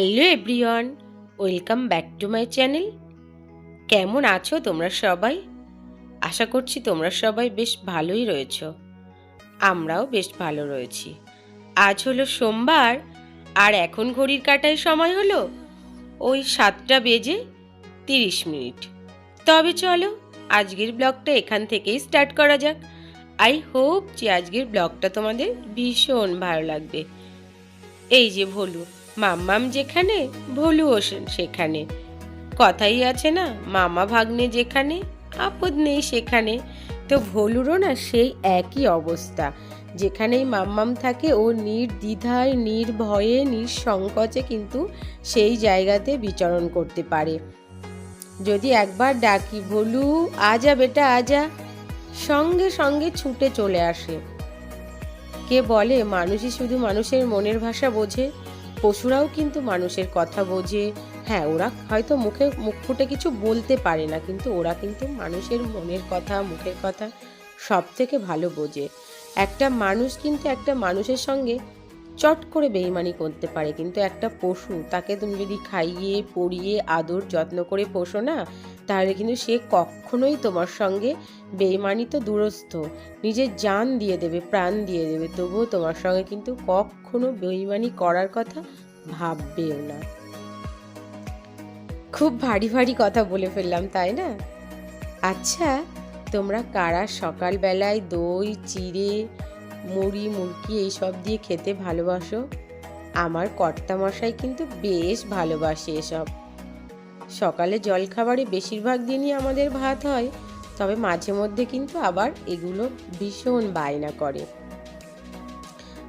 Hello everyone, welcome back to my channel. কেমন আছো তোমরা সবাই? আশা করছি তোমরা সবাই বেশ ভালোই রয়েছ। আমরাও বেশ ভালো রয়েছি। আজ হলো সোমবার, আর এখন ঘড়ির কাটায় সময় হলো ওই সাতটা বেজে তিরিশ মিনিট। তবে চলো, আজকের ব্লগটা এখান থেকেই স্টার্ট করা যাক। আই হোপ যে আজকের ব্লগটা তোমাদের ভীষণ ভালো লাগবে। এই যে ভলু মাম্মাম যেখানে, ভলু ওসেন সেখানে। কথাই আছে না, মামা ভাগ্নে যেখানে, আপদ নেই সেখানে। তো ভলুরও না সেই একই অবস্থা। যেখানেই মাম্মাম থাকে, ও নির্দ্বিধায়, নির্ভয়ে, নিঃসংকোচে কিন্তু সেই জায়গাতে বিচরণ করতে পারে। যদি একবার ডাকি, ভলু, আজা বেটা, আজা। সঙ্গে সঙ্গে ছুটে চলে আসে। কে বলে, মানুষই শুধু মানুষের মনের ভাষা বোঝে। পশুরাও কিন্তু মানুষের কথা বোঝে। হ্যাঁ ওরা হয়তো মুখে মুখ ফুটে কিছু বলতে পারে না, কিন্তু ওরা কিন্তু মানুষের মনের কথা, মুখের কথা সব থেকে ভালো বোঝে। একটা মানুষ কিন্তু একটা মানুষের সঙ্গে চট করে বেইমানি করতে পারে, কিন্তু একটা পশু তাকে তুমি যদি খাইয়ে পরিয়ে আদর, যত্ন করে পোষো না তাহলে কিন্তু সে কখনোই তোমার সঙ্গে বেইমানি তো দূরস্থ। নিজের জান দিয়ে দেবে, প্রাণ দিয়ে দেবে। তবুও তোমার সঙ্গে কিন্তু কখনো বেইমানি করার কথা ভাববেও না। খুব ভারী ভারী কথা বলে ফেললাম, তাই না? আচ্ছা তোমরা কারা সকালবেলায় দই, চিড়ে, মুড়ি, মুরকি এইসব দিয়ে খেতে ভালোবাসো? আমার কর্তামশাই কিন্তু বেশ ভালোবাসে এসব। সকালে জলখাবারে বেশিরভাগ দিনই আমাদের ভাত হয়, তবে মাঝে মধ্যে কিন্তু আবার এগুলো ভীষণ বায়না করে।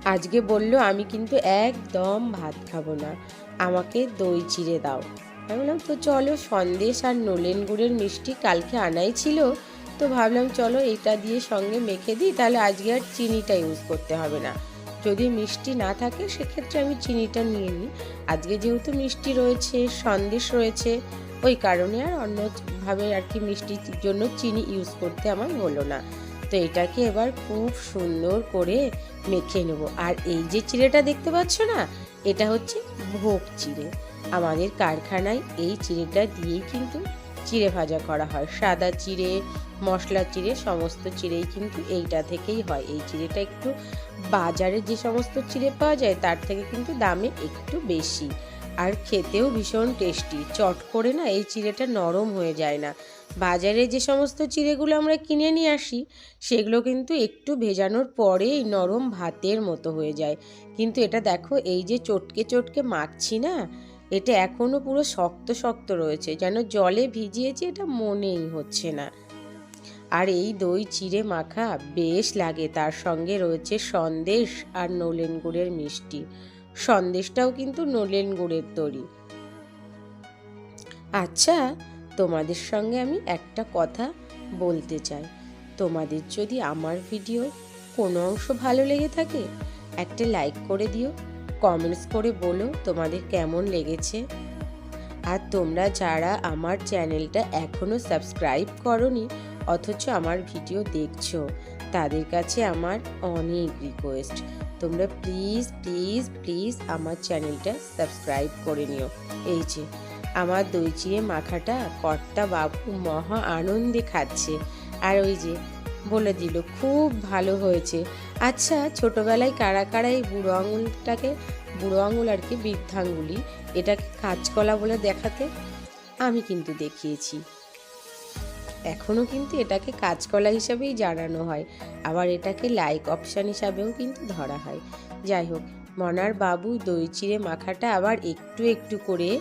আজকে বলল, আমি কিন্তু একদম ভাত খাব না, আমাকে দই চিড়ে দাও। আমি বললাম, তো চলো, সন্দেশ আর নলেন গুড়ের মিষ্টি কালকে আনাই ছিল, তো ভাবলাম চলো এটা দিয়ে সঙ্গে মেখে দিই, তাহলে আজকে আর চিনিটা ইউজ করতে হবে না। যদি মিষ্টি না থাকে, সেক্ষেত্রে আমি চিনিটা নিয়ে নিই। আজকে যেহেতু মিষ্টি রয়েছে, সন্দেশ রয়েছে, ওই কারণে আর অন্যভাবে আর কি মিষ্টির জন্য চিনি ইউজ করতে আমার হলো না। তো এটাকে এবার খুব সুন্দর করে মেখে নেব। আর এই যে চিড়েটা দেখতে পাচ্ছ না, এটা হচ্ছে ভোগ চিড়ে। আমাদের কারখানায় এই চিড়েটা দিয়েই কিন্তু চিড়ে ভাজা করা হয়। সাদা চিড়ে, মশলা চিড়ে, সমস্ত চিড়েই কিন্তু এইটা থেকেই হয়। এই চিড়েটা একটু বাজারে যে সমস্ত চিড়ে পাওয়া যায়, তার থেকে কিন্তু দামে একটু বেশি। আর খেতেও ভীষণ টেস্টি। চট করে না এই চিড়েটা নরম হয়ে যায় না। বাজারে যে সমস্ত চিড়েগুলো আমরা কিনে নিয়ে আসি, সেগুলো কিন্তু একটু ভেজানোর পরেই নরম ভাতের মতো হয়ে যায়। কিন্তু এটা দেখো, এই যে চটকে চটকে মাখছি না এটা এখনও পুরো শক্ত শক্ত রয়েছে, যেন জলে ভিজিয়েছে এটা মনেই হচ্ছে না। আর এই দই চিড়ে মাখা বেশ লাগে, তার সঙ্গে রয়েছে সন্দেশ আর নলেন গুড়ের মিষ্টি। সন্দেশটাও কিন্তু নলেন গুড়ের তৈরি। আচ্ছা তোমাদের সঙ্গে আমি একটা কথা বলতে চাই। তোমাদের যদি আমার ভিডিও কোনো অংশ ভালো লেগে থাকে, একটা লাইক করে দিও। কমেন্টস করে বলো তোমাদের কেমন লেগেছে। আর তোমরা যারা আমার চ্যানেলটা এখনও সাবস্ক্রাইব করনি, অথচ আমার ভিডিও দেখছ, তাদের কাছে আমার অনেক রিকোয়েস্ট তোমরা প্লিজ প্লিজ প্লিজ আমার চ্যানেলটা সাবস্ক্রাইব করে নিও। এই যে, আমার দই চিড়ে মাখাটা কর্তা বাবু মহা আনন্দে খাচ্ছে। আর ওই যে বলে দিল, খুব ভালো হয়েছে। আচ্ছা ছোটবেলায় কারা কারা এই বুড়ো আঙুলটাকে, বুড়ো আঙুল আর কি বৃদ্ধাঙ্গুলি, এটাকে কাঁচকলা বলে দেখাতে? আমি কিন্তু দেখিয়েছি। এখনও কিন্তু এটাকে কাঁচকলা হিসাবেই জানানো হয়। আবার এটাকে লাইক অপশান হিসাবেও কিন্তু ধরা হয়। যাই হোক, মনার বাবু দই চিড়ে মাখাটা আবার একটু একটু করে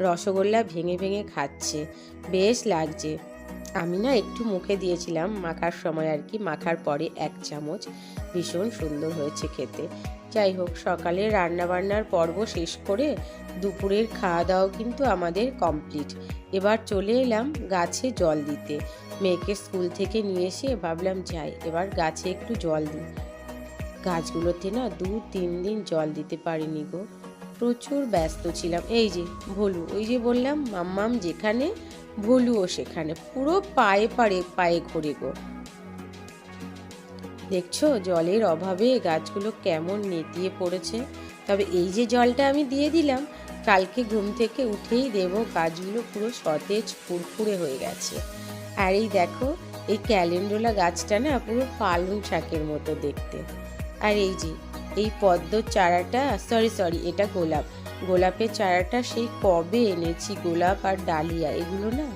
রসগোল্লা ভেঙে ভেঙে খাচ্ছে। বেশ লাগছে। আমি না একটু মুখে দিয়েছিলাম মাখার সময় আর কি, মাখার পরে এক চামচ। ভীষণ সুন্দর হয়েছে খেতে। যাই হোক সকালে রান্নাবান্নার পর্ব শেষ করে দুপুরের খাওয়া দাওয়া কিন্তু আমাদের কমপ্লিট। এবার চলে এলাম গাছে জল দিতে। মেয়েকে স্কুল থেকে নিয়ে এসে ভাবলাম, যাই, এবার গাছে একটু জল দিই। গাছগুলোতে না দু তিন দিন জল দিতে পারিনি গো। প্রচুর ব্যস্ত ছিলাম। এই যে, ভলু, ওই যে বললাম, মাম্মাম যেখানে ভলুও সেখানে, পুরো পায়ে পাড়ে, পায়ে ঘুরে গো। দেখছ, জলের অভাবে গাছগুলো কেমন নেতিয়ে পড়েছে। তবে এই যে জলটা আমি দিয়ে দিলাম, কালকে ঘুম থেকে উঠেই দেবো, গাছগুলো পুরো সতেজ, ফুরফুরে হয়ে গেছে। আর এই দেখো, এই ক্যালেন্ডোলা গাছটা না পুরো পালং শাকের মতো দেখতে। আর এই যে এই পদ্মর চারাটা সরি সরি এটা গোলাপ। গোলাপের চারাটা সেই কবে এনেছি? গোলাপ আর ডালিয়া, এগুলো না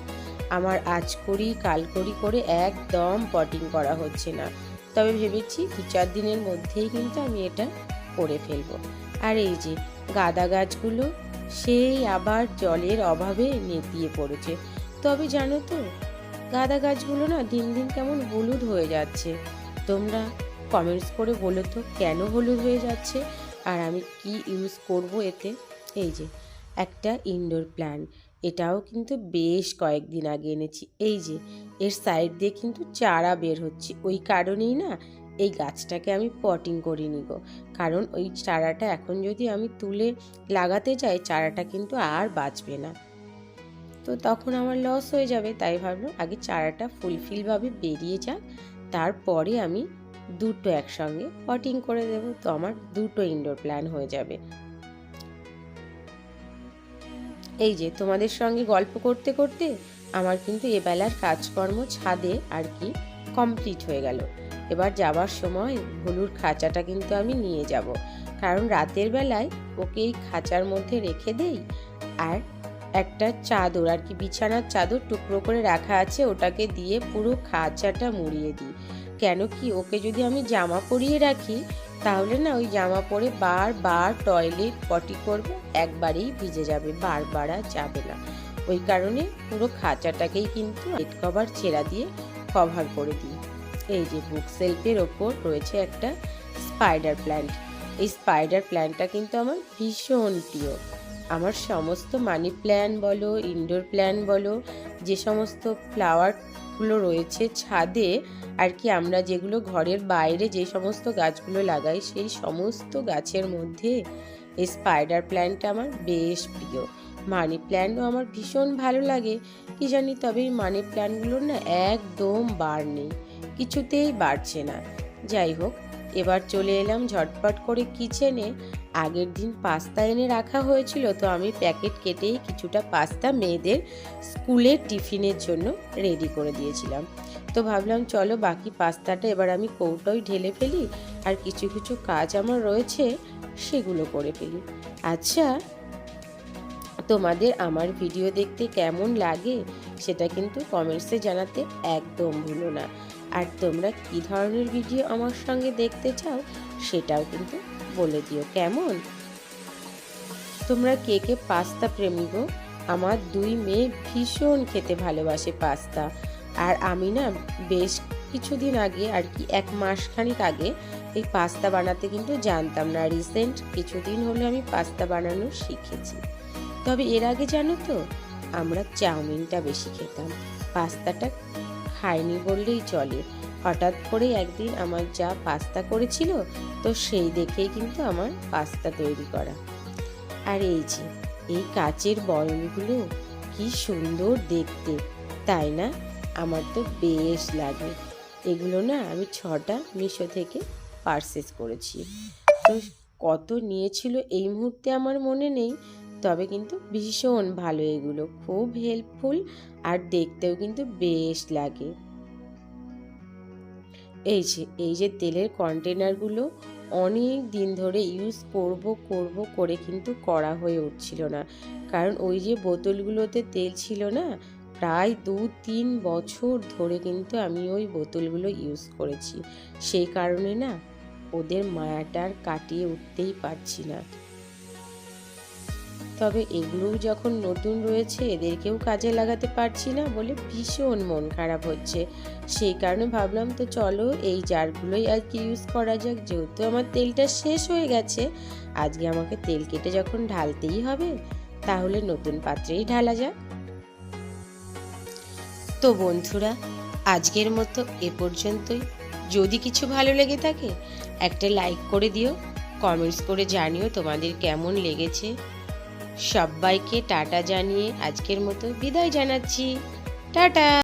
আমার আজ করি, কাল করি করে একদম পটিং করা হচ্ছে না। তবে ভেবেছি দু চার দিনের মধ্যেই কিন্তু আমি এটা করে ফেলব। আর এই যে গাঁদা গাছগুলো, সেই আবার জলের অভাবে নেতিয়ে পড়েছে। তবে জানো তো, গাঁদা গাছগুলো না দিন দিন কেমন হলুদ হয়ে যাচ্ছে। তোমরা কমেন্টস করে বলো তো, কেন হলুদ হয়ে যাচ্ছে? আর আমি কি ইউজ করব এতে? এই যে, একটা ইনডোর প্ল্যান্ট এটাও কিন্তু বেশ কয়েকদিন আগে এনেছি। এই যে, এর সাইড দিয়ে কিন্তু চারা বের হচ্ছে। ওই কারণেই না, এই গাছটাকে আমি পটিং করে নিব। কারণ ওই চারাটা এখন যদি আমি তুলে লাগাতে যাই চারাটা কিন্তু আর বাঁচবে না। তো তখন আমার লস হয়ে যাবে, তাই ভাবলাম আগে চারাটা ফুলফিলভাবে বেরিয়ে যাক। তারপরে আমি দুটো একসঙ্গে পটিং করে দেব, তো আমার দুটো ইনডোর প্ল্যান হয়ে যাবে। এই যে, তোমাদের সঙ্গে গল্প করতে করতে আমার কিন্তু এবেলার কাজকর্ম ছাদে আর কি কমপ্লিট হয়ে গেল। এবার যাবার সময় ভুলুর খাঁচাটা কিন্তু আমি নিয়ে যাব। কারণ রাতের বেলায় ওকে এই খাঁচার মধ্যে রেখে দেই আর একটা চাদর আর কি বিছানার চাদর টুকরো করে রাখা আছে, ওটাকে দিয়ে পুরো খাঁচাটা মুড়িয়ে দিই। কেন কি ওকে যদি আমি জামা পরিয়ে রাখি, তাহলে না ওই জামা পরে বারবার টয়লেট পটি করবে, একবারেই ভিজে যাবে বারবার আর যাবে না। ওই কারণে পুরো খাঁচাটাকেই কিন্তু হেড কভার ছেঁড়া দিয়ে কভার করে দিই। এই যে বুক সেলফের ওপর রয়েছে একটা স্পাইডার প্ল্যান্ট। এই স্পাইডার প্ল্যান্টটা কিন্তু আমার ভীষণ প্রিয়। আমার সমস্ত মানি প্ল্যান বলো, ইনডোর প্ল্যান বলো, যে সমস্ত ফ্লাওয়ারগুলো রয়েছে ছাদে, আর কি আমরা যেগুলো ঘরের বাইরে যে সমস্ত গাছগুলো লাগাই, সেই সমস্ত গাছের মধ্যে এই স্পাইডার প্ল্যান্টটা আমার বেশ প্রিয়। মানি প্ল্যান্টও আমার ভীষণ ভালো লাগে। কি জানি তবে এই মানি প্ল্যান্টগুলোর না একদম বার নেই, কিছুতেই বাড়ছে না। যাই হোক, এবার চলে এলাম ঝটপট করে কিচেনে আগের দিন পাস্তা এনে রাখা হয়েছিল, তো আমি প্যাকেট কেটেই কিছুটা পাস্তা মেয়েদের স্কুলের টিফিনের জন্য রেডি করে দিয়েছিলাম। তো ভাবলাম, চলো বাকি পাস্তাটা এবার আমি কৌটোয় ঢেলে ফেলি, আর কিছু কিছু কাজ আমার রয়েছে, সেগুলো করে ফেলি। আচ্ছা তোমাদের আমার ভিডিও দেখতে কেমন লাগে, সেটা কিন্তু কমেন্টসে জানাতে একদম ভুলো না। আর তোমরা কি ধরনের ভিডিও আমার সঙ্গে দেখতে চাও সেটাও কিন্তু বলে দিও, কেমন? তোমরা কে কে পাস্তা প্রেমী গো? আমার দুই মেয়ে ভীষণ খেতে ভালোবাসে পাস্তা। আর আমি না বেশ কিছুদিন আগে, আর কি এক মাস খানিক আগে, এই পাস্তা বানাতে কিন্তু জানতাম না। রিসেন্ট কিছুদিন হলে আমি পাস্তা বানানো শিখেছি। তবে এর আগে জানো তো, আমরা চাউমিনটা বেশি খেতাম। পাস্তাটা খাইনি বললেই চলে। হঠাৎ করে একদিন আমার যা পাস্তা করেছিল, তো সেই দেখেই কিন্তু আমার পাস্তা তৈরি করা। আর এই যে, এই কাচের বয়নগুলো কি সুন্দর দেখতে, তাই না? আমার তো বেশ লাগে। এগুলো না আমি ছটা মিশো থেকে পারচেস করেছি। তো কত নিয়েছিল এই মুহূর্তে আমার মনে নেই, তবে কিন্তু ভীষণ ভালো এগুলো। খুব হেল্পফুল আর দেখতেও কিন্তু বেশ লাগে। এই যে এই যে তেলের কন্টেনারগুলো অনেক দিন ধরে ইউজ করব করব করে কিন্তু করা হয়ে উঠছিল না। কারণ ওই যে বোতলগুলোতে তেল ছিল না, প্রায় দু তিন বছর ধরে কিন্তু আমি ওই বোতলগুলো ইউজ করেছি। সেই কারণে না, ওদের মায়াটার কাটিয়ে উঠতেই পারছি না। তবে এগুলোও যখন নতুন রয়েছে, এদেরকেও কাজে লাগাতে পারছি না বলে ভীষণ মন খারাপ হচ্ছে। সেই কারণে ভাবলাম তো চলো, এই জারগুলোই আর কি ইউজ করা যাক। যেহেতু আমার তেলটা শেষ হয়ে গেছে, আজকে আমাকে তেল কেটে যখন ঢালতেই হবে, তাহলে নতুন পাত্রেই ঢালা যাক। তো বন্ধুরা, আজকের মতো এ পর্যন্তই। যদি কিছু ভালো লেগে থাকে, একটা লাইক করে দিও। কমেন্টস করে জানিও তোমাদের কেমন লেগেছে। সবাইকে টাটা জানিয়ে আজকের মতো বিদায় জানাচ্ছি। টাটা!